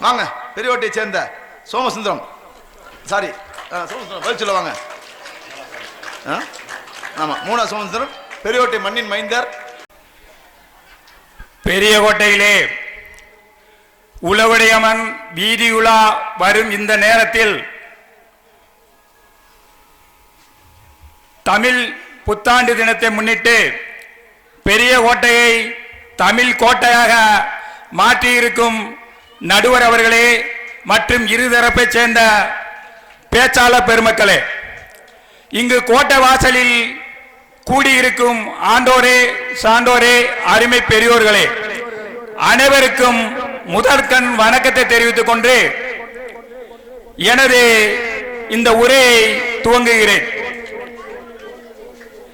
வாங்க பெரியவட்டியை சேர்ந்த சோமசுந்தரம் சாரி சோமசுந்தரம் பதில் சொல்ல வாங்க ஆ? ஆமா மூணா சுதந்திரம் பெரியோட்டை மண்ணின் மைந்தர். பெரிய கோட்டையிலே உளவுடையமன் வீதி உலா வரும் இந்த நேரத்தில் தமிழ் புத்தாண்டு தினத்தை முன்னிட்டு பெரிய கோட்டையை தமிழ் கோட்டையாக மாற்றியிருக்கும் நடுவர் அவர்களே மற்றும் இருதரப்பை சேர்ந்த பேச்சாளர் பெருமக்களே இங்கு கோட்டை வாசலில் கூடியிருக்கும் ஆண்டோரே சான்றோரே அருமை பெரியோர்களே. அனைவருக்கும் முதற்கண் வணக்கத்தை தெரிவித்துக் கொண்டு எனது இந்த உரையை துவங்குகிறேன்.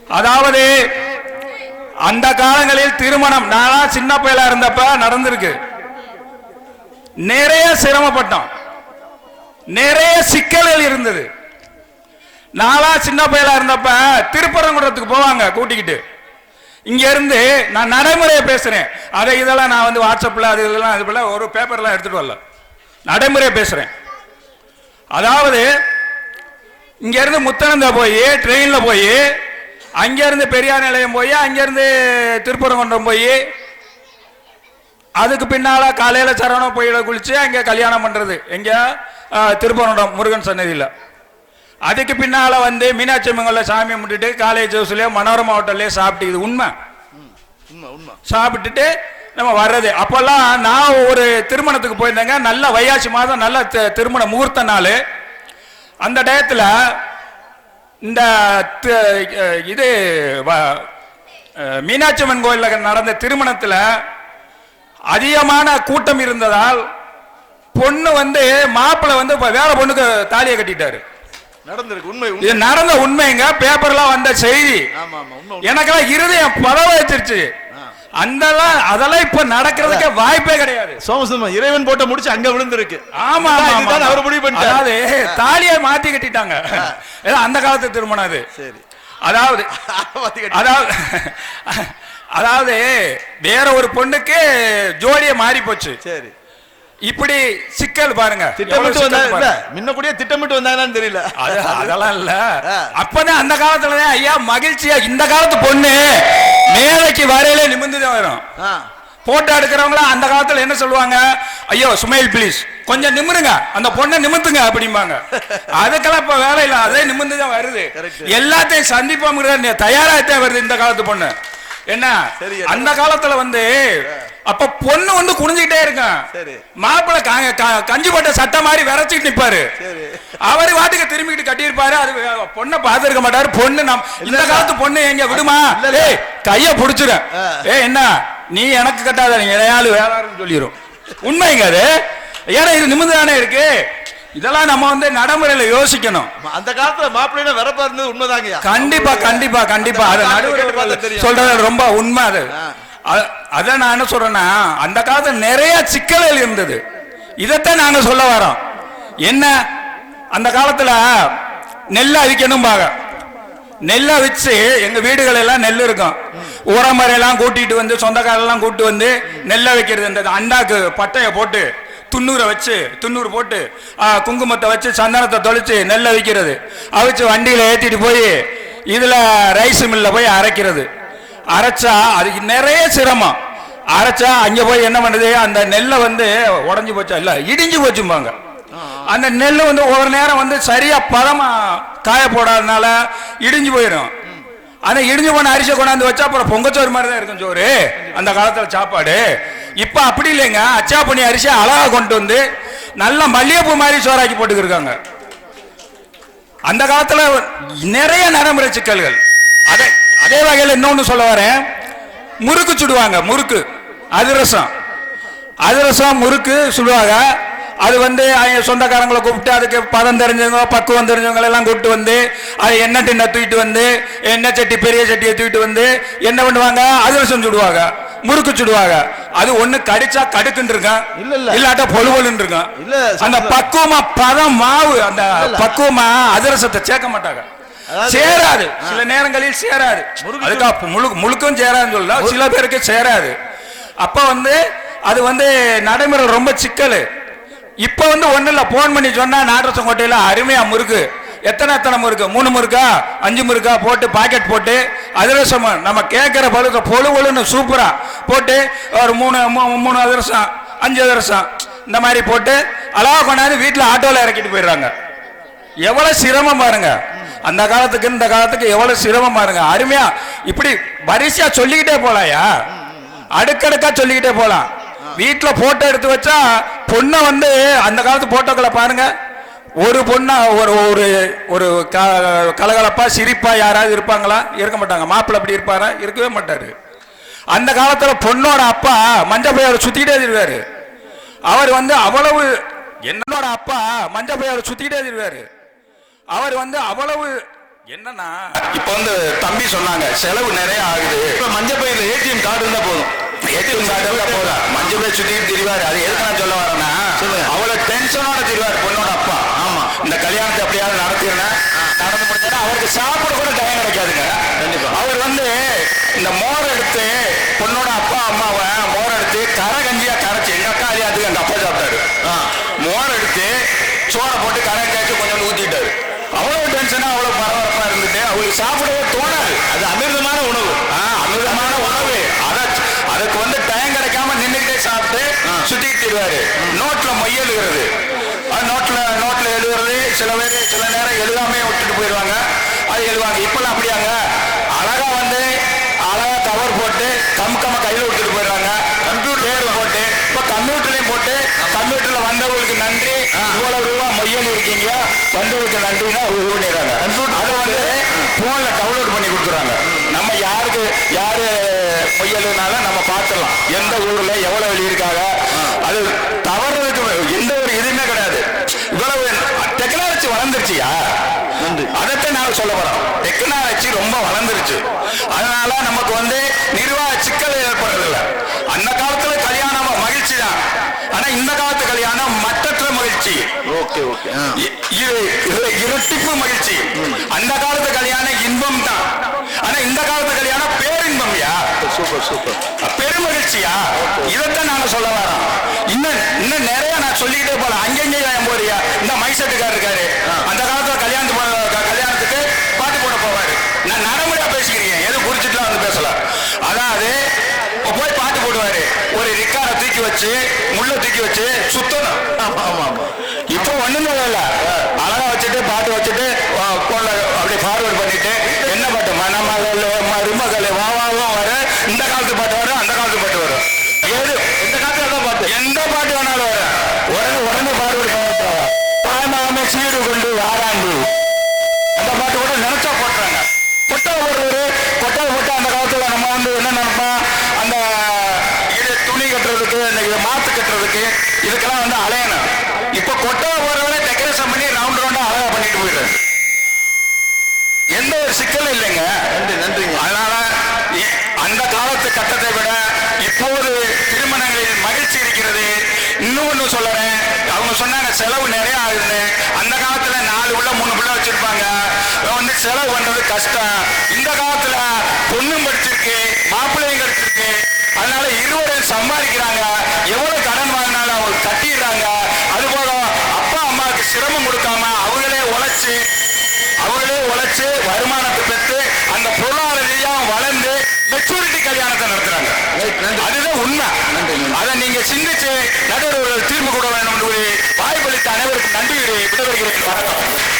அதாவது அந்த காலங்களில் திருமணம் நான் சின்ன பயலா இருந்தப்ப நடந்திருக்கு. நிறைய சிரமப்பட்டோம். நிறைய சிக்கல்கள் இருந்தது. நாளா சின்ன பயலா இருந்தப்ப திருப்பரங்குன்றத்துக்கு போவாங்க கூட்டிக்கிட்டு. இங்க இருந்து நான் நடைமுறையை பேசுறேன். அதை இதெல்லாம் நான் வந்து வாட்ஸ்அப்ல அது இதெல்லாம் அது போல ஒரு பேப்பர்லாம் எடுத்துட்டு வரல. நடைமுறையை பேசுறேன். அதாவது இங்க இருந்து முத்தனந்த போய் ட்ரெயின்ல போய் அங்கேருந்து பெரியார் நிலையம் போய் அங்கேருந்து திருப்பரங்குன்றம் போய் அதுக்கு பின்னால காலையில சரவணம் போயிட குளிச்சு அங்கே கல்யாணம் பண்றது. எங்க? திருப்பரங்குன்றம் முருகன் சன்னதியில் அதுக்கு பின்னால வந்து மீனாட்சி அம்மங்கள்ல சாமி கும்பிட்டுட்டு காலேஜ் ஹவுஸ்லயோ மனோரமா ஹோட்டல்லையோ சாப்பிட்டு இது உண்மை. சாப்பிட்டுட்டு நம்ம வர்றது. அப்பெல்லாம் நான் ஒரு திருமணத்துக்கு போயிருந்தேங்க. நல்ல வையாசி மாதம் நல்ல திருமண முகூர்த்த நாள். அந்த டயத்தில் இந்த இது மீனாட்சி அம்மன் கோயிலில் நடந்த திருமணத்தில் அதிகமான கூட்டம் இருந்ததால் பொண்ணு வந்து மாப்பிள்ளை வந்து வேற பொண்ணுக்கு தாலியை கட்டிட்டாரு. நடந்திருக்கு உண்மை இது நடந்த உண்மைங்க பேப்பர்லாம் வந்த செய்தி. எனக்கெல்லாம் இருதயம் பதவ வச்சிருச்சு. அதெல்லாம் இப்ப நடக்கிறதுக்கே வாய்ப்பே கிடையாது. சோமசுந்தரம் இறைவன் போட்ட முடிச்சு அங்க விழுந்திருக்கு. ஆமா இதுதான் அவர் முடிவு பண்ணிட்டாரு. அதாவது தாலியை மாத்தி கட்டிட்டாங்க. அந்த காலத்து திருமணம் அது. சரி. அதாவது அதாவது அதாவது வேற ஒரு பொண்ணுக்கு ஜோடிய மாறி போச்சு சரி. இப்படி சிக்கல் பாருங்க. திட்டமிட்டு எவ்வளவு வந்தா சிக்கல் இல்ல பாருங்க. முன்ன கூடயே திட்டமிட்டு வந்தாங்கன்னு தெரியல. அது அதெல்லாம் இல்ல. அப்பதான் அந்த காலத்துலதான் ஐயா மகிழ்ச்சியா இந்த காலத்து பொண்ணு மேலைக்கு வரையில நிமிர்ந்துதான் வரும். போட்டோ எடுக்கிறவங்கள அந்த காலத்துல என்ன சொல்லுவாங்க? ஐயோ சுமைல் ப்ளீஸ் கொஞ்சம் நிமிருங்க. அந்த பொண்ணை நிமித்துங்க அப்படிம்பாங்க. அதுக்கெல்லாம் இப்ப வேலை இல்ல. அதே நிமிர்ந்து தான் வருது. எல்லாத்தையும் சந்திப்போங்கிற தயாராகத்தான் வருது இந்த காலத்து பொண்ணு. என்ன? சரி. அந்த காலத்துல வந்து அப்ப பொண்ணு வந்து குனிஞ்சுக்கிட்டே இருக்கும். சரி. மாப்பிள்ளை கஞ்சி போட்ட சட்டை மாதிரி விரைச்சிட்டு நிப்பாரு. சரி. அவரு வாட்டுக்கு திரும்பிக்கிட்டு கட்டியிருப்பாரு. அது பொண்ணை பார்த்திருக்க மாட்டாரு. பொண்ணு நம் இந்த. காலத்து பொண்ணு எங்க விடுமா. ஏய் கைய புடிச்சிடும். ஏய் என்ன? நீ எனக்கு கட்டாத நீ இடையாளு வேளாறுன்னு சொல்லிடும் உண்மைங்க அது. ஏன்னா இது நிமிந்து தானே இருக்கு. இதெல்லாம் நம்ம வந்து நடைமுறையில யோசிக்கணும். அந்த காலத்துல மாப்பிள்ளைனா வரப்பா இருந்தது உண்மைதாங்கய்யா. கண்டிப்பா கண்டிப்பா கண்டிப்பா. அது தெரியும். சொல்றது ரொம்ப உண்மை அது. ஆ. அ- அதான் நான் என்ன சொல்றேன்னா அந்த காலத்துல நிறைய சிக்கல்கள் இருந்தது. இதைத்தான் நாங்க சொல்ல வரோம். என்ன? அந்த காலத்துல நெல் அவிக்கணும் பாக நெல்லை வச்சு எங்க வீடுகள் எல்லாம் நெல் இருக்கும். உரமறையெல்லாம் கூட்டிட்டு வந்து சொந்தக்காரெல்லாம் கூட்டு வந்து நெல்லை வைக்கிறது இந்த அண்டாக்கு பட்டையை போட்டு துண்ணூரை வச்சு துண்ணூறு போட்டு குங்குமத்தை வச்சு சந்தனத்தை தொலைச்சு நெல்லை விற்கிறது அவிச்சு வண்டியில் ஏற்றிட்டு போய் இதில் ரைஸ் மில்லில் போய் அரைக்கிறது. அரைச்சா அதுக்கு நிறைய சிரமம். அரைச்சா அங்கே போய் என்ன பண்ணுது? அந்த நெல்லை வந்து உடஞ்சி போச்சா? இல்லை இடிஞ்சு போச்சும்பாங்க. அந்த நெல் வந்து ஒவ்வொரு நேரம் வந்து சரியாக பதமாக காய போடாதனால இடிஞ்சு போயிடும். ஆனால் இடிஞ்சு போன அரிசியை கொண்டாந்து வச்சா அப்புறம் பொங்கச்சோறு மாதிரி தான் இருக்கும் சோறு. அந்த காலத்தில் சாப்பாடு. இப்ப அப்படி இல்லைங்க. அச்சா பண்ணி அரிசி அழகா கொண்டு வந்து நல்ல மல்லிகைப்பூ மாதிரி சோறாக்கி போட்டுக்கிருக்காங்க. அந்த காலத்தில் நிறைய நடைமுறை சிக்கல்கள். அதே அதே வகையில் இன்னொன்று சொல்ல வரேன். முறுக்கு சுடுவாங்க முறுக்கு. அதிரசம் அதிரசம் முறுக்கு சுடுவாங்க. அது வந்து சொந்தக்காரங்களை கூப்பிட்டு அதுக்கு பதம் தெரிஞ்சவங்க பக்குவம் தெரிஞ்சவங்க எல்லாம் கூப்பிட்டு வந்து அது எண்ணெய் டின்ன தூக்கிட்டு வந்து எண்ணெய் சட்டி பெரிய சட்டியை தூக்கிட்டு வந்து என்ன பண்ணுவாங்க? அதிரசம் சுடுவாங்க. முறுக்கு சுடுவாங்க. அது ஒண்ணு கடிச்சா கடுக்குன்னு இருக்கும் இல்ல, இல்ல. இல்லாட்டா பொழுவலுன்னு இருக்கும் இல்ல, அந்த. பக்குவமா பதம் மாவு அந்த. பக்குவமா அதிரசத்தை சேர்க்க மாட்டாங்க. சேராது. சில நேரங்களில் சேராது. அதுக்கு முழுக்கும் சேராதுன்னு சொல்லலாம் சில பேருக்கு சேராது. அப்ப வந்து அது வந்து நடைமுறை ரொம்ப சிக்கல். இப்ப வந்து ஒண்ணு இல்ல போன் பண்ணி சொன்னா நாட்டரசங்கோட்டையில அருமையா முறுக்கு. எத்தனை எத்தனை முறுக்கு? மூணு முறுக்கா? அஞ்சு முறுக்கா? போட்டு பாக்கெட் போட்டு அதிரசம் நம்ம கேட்குற பழுக்க பொழு பொழுன்னு சூப்பராக போட்டு ஒரு மூணு மூ- மூணு அதிரசம் அஞ்சு அதிரசம் இந்த மாதிரி போட்டு அழகாக கொண்டாந்து வீட்டில் ஆட்டோவில் இறக்கிட்டு போயிடுறாங்க. எவ்வளோ சிரமம் பாருங்க. அந்த காலத்துக்கு இந்த காலத்துக்கு எவ்வளோ சிரமம் பாருங்க. அருமையா இப்படி வரிசையாக சொல்லிக்கிட்டே போலாயா? அடுக்கடுக்கா சொல்லிக்கிட்டே போகலாம் வீட்டில் போட்டோ எடுத்து வச்சா பொண்ணை வந்து அந்த காலத்து போட்டோக்களை பாருங்க. ஒரு பொண்ணா ஒரு ஒரு ஒரு க- கலகலப்பா சிரிப்பா யாராவது இருப்பாங்களா? இருக்க மாட்டாங்க. மாப்பிள்ளை அப்படி இருப்பாரா? இருக்கவே மாட்டாரு. அந்த காலத்துல பொண்ணோட அப்பா மஞ்ச பையோட சுத்திக்கிட்டே இருக்காரு. அவர் வந்து அவ்வளவு என்னோட அப்பா மஞ்ச பையோட சுத்திக்கிட்டே இருக்காரு. அவர் வந்து அவ்வளவு என்னன்னா இப்ப வந்து தம்பி சொன்னாங்க செலவு நிறைய ஆகுது. இப்ப மஞ்சள் பையில ஏடிஎம் கார்டு இருந்தா போதும். ஏடிஎம் கார்டு இருந்தா போதும். மஞ்ச பை சுத்திட்டு திரிவாரு. அது எதுக்கு நான் சொல்ல வரேன்னா. அவ்வளவு டென்ஷனோட திரிவாரு பொண்ணோட அப்பா. இந்த கல்யாணத்தை எப்படியாவது நடத்திடுறேன் நடந்து முடிஞ்சா அவருக்கு சாப்பிட கூட டைம் கிடைக்காதுங்க. அவர் வந்து இந்த மோர் எடுத்து பொண்ணோட அப்பா அம்மாவை மோர் எடுத்து கரை கஞ்சியா கரைச்சு எங்க அக்கா கல்யாணத்துக்கு எங்க அப்பா சாப்பிட்டாரு. மோர் எடுத்து சோறை போட்டு கரை காய்ச்சி கொஞ்சம் ஊத்திட்டாரு. அவ்வளவு டென்ஷனா அவ்வளவு பரபரப்பா இருந்துட்டு அவருக்கு சாப்பிடவே தோணாது. அது அமிர்தமான உணவு. அமிர்தமான உணவு. அத அதுக்கு வந்து டைம் கிடைக்காம நின்னுக்கிட்டே சாப்பிட்டு சுத்திட்டு நோட்ல மொய் எழுதுறது அது நோட்ல நோட்ல எழுதுறது சில பேர் சில நேரம் எழுதாமே விட்டுட்டு போயிடுவாங்க. அது எழுதுவாங்க. இப்பெல்லாம் அப்படியாங்க? அழகா வந்து அழகா கவர் போட்டு கம் கம்ம கையில விட்டுட்டு போயிடுறாங்க. கம்ப்யூட்டர் போட்டு இப்ப கம்ப்யூட்டர்லயும் போட்டு கம்ப்யூட்டர்ல வந்தவங்களுக்கு நன்றி. இவ்வளவு ரூபா மொய்யல் இருக்கீங்க. வந்தவங்களுக்கு நன்றினா பண்ணிடுறாங்க அதை வந்து போன்ல டவுன்லோட் பண்ணி கொடுக்குறாங்க. நம்ம யாருக்கு யாரு பொய்யலுனால நம்ம பார்த்துடலாம். எந்த ஊர்ல எவ்வளவு எழுதியிருக்காங்க. அது தவறுறதுக்கு எந்த ஒரு இதுவுமே கிடையாது இவ்வளவு டெக்னாலஜி வளர்ந்துருச்சியா? அதைத்தான் நாங்க சொல்ல வரோம். டெக்னாலஜி ரொம்ப வளர்ந்துருச்சு. அதனால நமக்கு வந்து நிர்வாக சிக்கல் ஏற்படுறதில்ல. அந்த காலத்துல கல்யாணம் மகிழ்ச்சி தான் ஆனா இந்த காலத்து கல்யாணம் மற்றற்ற மகிழ்ச்சி. Okay okay. இரட்டிப்பு மகிழ்ச்சி. அந்த காலத்து கல்யாணம் இன்பம் தான் ஆனா இந்த காலத்து கல்யாணம் பேரின்பம்யா? Super super. பெருமகிழ்ச்சியா? இதைத்தான் இன்னும் இன்னும் நிறைய நான் சொல்லிக்கிட்டே போலாம் அங்கங்கே ஏன் போறியா? இந்த மைசெட்டுக்கார் இருக்காரு. அந்த காலத்துல கல்யாணத்து கல்யாணத்துக்கு பாட்டு போட போவாரு. நான் நடைமுறையா பேசிக்கிறீங்க எதுவும் குறிச்சிட்டுலாம் வந்து பேசல. அதாவது போய் பாட்டு போடுவாரு. ஒரு ரிக்காரை தூக்கி வச்சு முள்ள தூக்கி வச்சு சுத்தணும் ஆமா ஆமா ஆமா இப்போ ஒண்ணுமே இல்ல அழகா வச்சுட்டு பாட்டு வச்சுட்டு போன்ல அப்படியே ஃபார்வர்ட் பண்ணிட்டு என்ன பாட்டு மணமகள் மருமகள் வா வா வா வர இந்த காலத்து பாட்டு வரும் அந்த காலத்து பாட்டு வரும் ஏது இந்த காலத்துல தான் பாட்டு எந்த பாட்டு வேணாலும் வரும் உடனே உடனே ஃபார்வர்ட் பண்ணிட்டாங்க பாய்மாமே சீடு கொண்டு வாராண்டு அந்த பாட்டு கூட நினைச்சா போட்டுறாங்க கொட்டை போடுறது கொட்டை போட்டு அந்த காலத்துல நம்ம வந்து என்ன நினைப்போம் அந்த இது துணி கட்டுறதுக்கு இந்த இது மாத்து கட்டுறதுக்கு இதுக்கெல்லாம் வந்து அலையணும் இப்ப கொட்டை போடுறவங்க டெக்கரேஷன் பண்ணி ரவுண்ட் ரவுண்டா அழகா பண்ணிட்டு போயிடுறாங்க எந்த ஒரு சிக்கலும் இல்லைங்க நன்றி நன்றிங்க அதனால இ- அந்த காலத்து கட்டத்தை விட இப்போது திருமணங்களில் மகிழ்ச்சி இருக்கிறது இன்னொன்னு சொல்றேன் அவங்க சொன்னாங்க செலவு நிறைய ஆகுதுன்னு அந்த காலத்துல நாலு புள்ள மூணு புள்ள வச்சிருப்பாங்க வந்து செலவு பண்றது கஷ்டம் இந்த காலத்துல பொண்ணும் படிச்சிருக்கு மாப்பிள்ளையும் கிடைச்சிருக்கு. அதனால இருவரும் சம்பாதிக்கிறாங்க. எவ்வளவு கடன் வாங்கினாலும் அவங்க கட்டிடுறாங்க. அது போக அப்பா அம்மாவுக்கு சிரமம் கொடுக்காம அவங்களே உழைச்சு அவங்களே உழைச்சு வருமானத்தை பெற்று அந்த பொருளாதார வளர்ந்து மெச்சூரிட்டி கல்யாணத்தை நடத்துறாங்க. அதுதான் உண்மை. அதை நீங்க சிந்திச்சு நடுவர்கள் தீர்ப்பு கூட வேண்டும் என்று வாய்ப்பளித்த அனைவருக்கும் நன்றி கூறி விடைபெறுகிறேன் வணக்கம்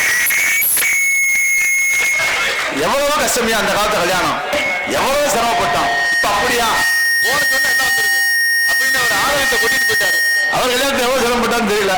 எவ்வளவோ கஷ்டமியா அந்த காலத்து கல்யாணம். எவ்வளவோ சிரமப்பட்டோம் இப்ப அப்படியா? போன சொன்னா எல்லாம் வந்துருது. அப்படின்னு ஒரு ஆலயத்தை கூட்டிட்டு போயிட்டாரு. அவர் கல்யாணத்தை எவ்வளவு சிரமப்பட்டான்னு தெரியல.